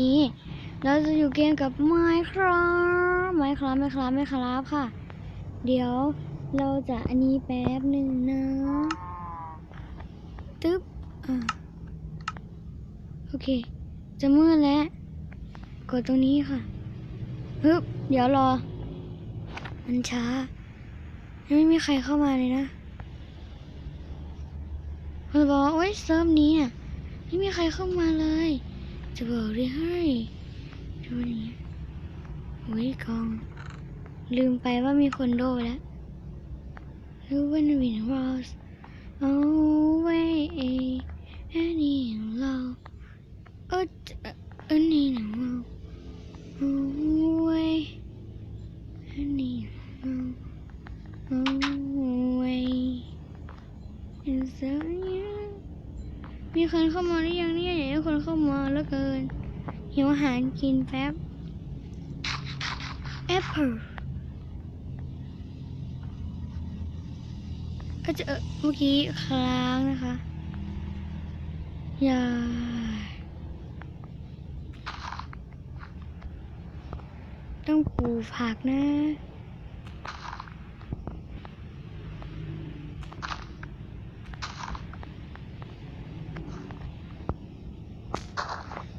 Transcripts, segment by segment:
นี้เราจะอยู่เกมกับไมค์ครับไมค์ครับไมค์ครับไมค์ครับค่ะ เดี๋ยวเราจะอันนี้แป๊บหนึ่งนะตึ๊บอ่าโอเค จะมืดแล้ว กดตรงนี้ค่ะฮึบเดี๋ยวรอ มันช้ายังไม่มีใครเข้ามาเลยนะมันบอกว่าโอ๊ยเซิร์ฟนี้อะไม่มีใครเข้ามาเลย จะบอกได้ให้ดูอย่างเงี้โอ้ยกอง ลืมไปว่ามีคนโดแล้ว Who wanna be โอ้ มีคนเข้ามาหรือยังเนี่ยอยากให้คนเข้ามาแล้วเกินหิวอาหารกินแป๊บ Apple ก็จะเอ่อเมื่อกี้ค้างนะคะอย่าต้องปลูกผักนะ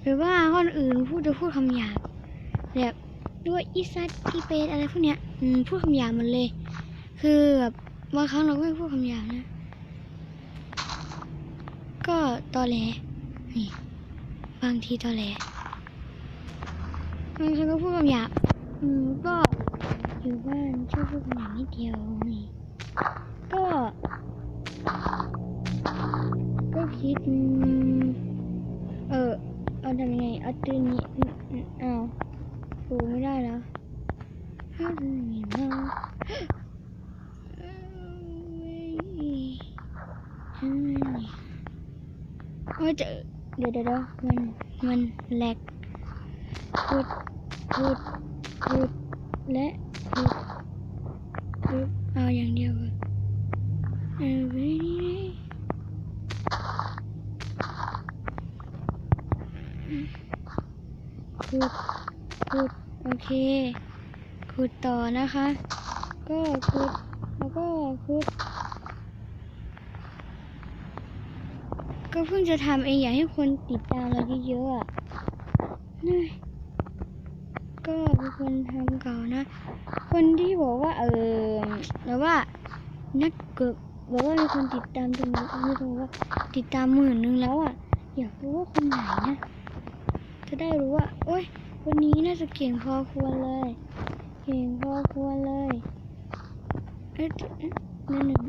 หรือว่าคนอื่นพูดจะพูดคำหยาบแบบด้วยอีซัดอีเปดอะไรพวกเนี้ยพูดคำหยาบหมดเลย คือแบบบางครั้งเราก็ไม่พูดคำหยาบนะ ก็ตอแหลนี่บางทีตอแหลบางครั้งก็พูดคำหยาบอืมก็อยู่บ้านชอบพูดคำหยาบนิดเดียวนี่ก็ก็คิดอืม ทำยังไงเอาตัวนี้อืมอืมเอาปูไม่ได้แล้วเอาตัวนี้มาโอ้ยเจอเดี๋ยวเดี๋ยวเดี๋ยวมันมันแหลกพุดพุดพุดและพุดพุดเอาอย่างเดียวเออไปนี่ ขุด ขุด โอเค ขุดต่อนะคะ ก็ขุด แล้วก็ขุด ก็เพิ่งจะทำเองอยากให้คนติดตามเราเยอะๆอะนี่ก็เป็นคนทำเก่านะ คนที่บอกว่า เออแล้วว่านักเกิดบอกว่ามีคนติดตามจนมีคนบอกว่าติดตามหมื่นนึงแล้วอะ อยากรู้ว่าคนไหนนะ จะได้รู้ว่า โอ๊ยวันนี้น่าจะเก่งพอควรเลย เก่งพอควรเลยเอ๊ะนั่นหนึ่ง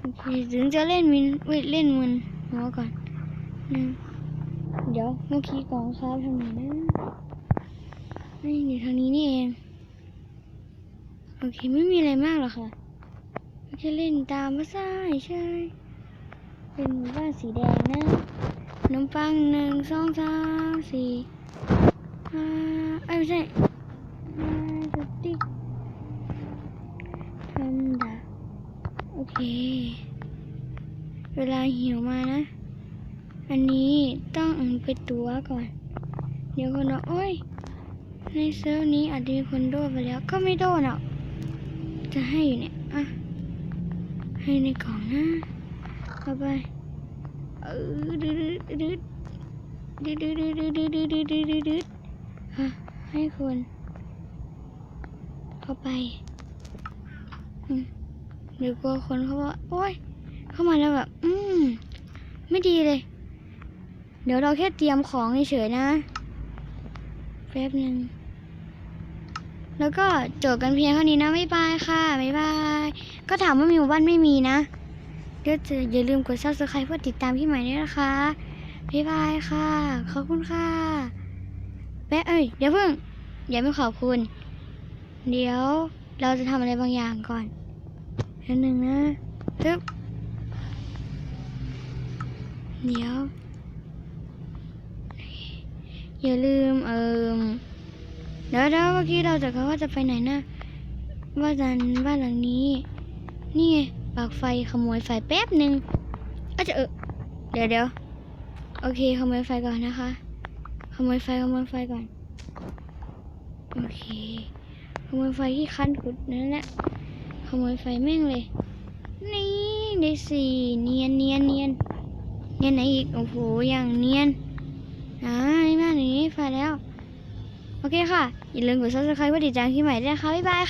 โอเคถึงจะเล่นมินเว้ยเล่นมึนหัวก่อนนึงเดี๋ยวเมื่อกี้กองครับทำไมนะนี่อยู่ทางนี้นี่เองโอเคไม่มีอะไรมากหรอกค่ะก็แค่เล่นตามภาษาใช่ เป็นหมู่บ้านสีแดงนะ นมปังหนึ่งสองสามสี่ห้าเอ้ยไม่ใช่ห้าสติ๊กทำดาโอเค เวลาหิวมานะ อันนี้ต้องไปตัวก่อน เดี๋ยวคนบอกโอ้ย ในเซิร์ฟนี้อาจจะมีคนโดนไปแล้ว ก็ไม่โดนหรอก จะให้อยู่เนี่ย อะ ให้ในกล่องนะเอาไป เออดืดดืดดืดดืดดืดดืดดืดดืดดืดดืดดืดดืดฮะให้คนเข้าไปเดี๋ยวกลัวคนเขาว่าโอ๊ยเข้ามาแล้วแบบ อืม ไม่ดีเลย เดี๋ยวเราแค่เตรียมของเฉยๆนะแป๊บหนึ่งแล้วก็จบกันเพียงเท่านี้นะ บ๊ายบายค่ะ บ๊ายบาย ก็ถามว่ามีหมู่บ้านไม่มีนะ ก็จะอย่าลืมกด subscribe เพื่อติดตามพี่ใหม่ด้วยนะคะ บ๊ายบายค่ะ ขอบคุณค่ะแป๊ะเอ้ยเดี๋ยวเพิ่งอย่าไม่ขอบคุณ เดี๋ยวเราจะทำอะไรบางอย่างก่อนอันหนึ่งนะปึ๊บเดี๋ยว อย่าลืมเอิมเดี๋ยวเดี๋ยวเมื่อกี้เราจะเขาว่าจะไปไหนนะ ว่าจันบ้านหลังนี้ นี่ไง ปลักไฟขโมยไฟแป๊บหนึ่งอาจจะเออเดี๋ยวเดี๋ยวโอเคขโมยไฟก่อนนะคะ ขโมยไฟขโมยไฟก่อน โอเค ขโมยไฟที่คันขุดนั่นแหละ ขโมยไฟแม่งเลย นี่ได้สี่เนียนเนียนเนียนเนียนไหนอีก โอ้โห อย่างเนียนอ่านี่มากนี้ไฟแล้ว โอเคค่ะ อย่าลืมกด subscribe เพื่อติดตามคลิปใหม่ด้วยนะคะ บ๊ายบายค่ะ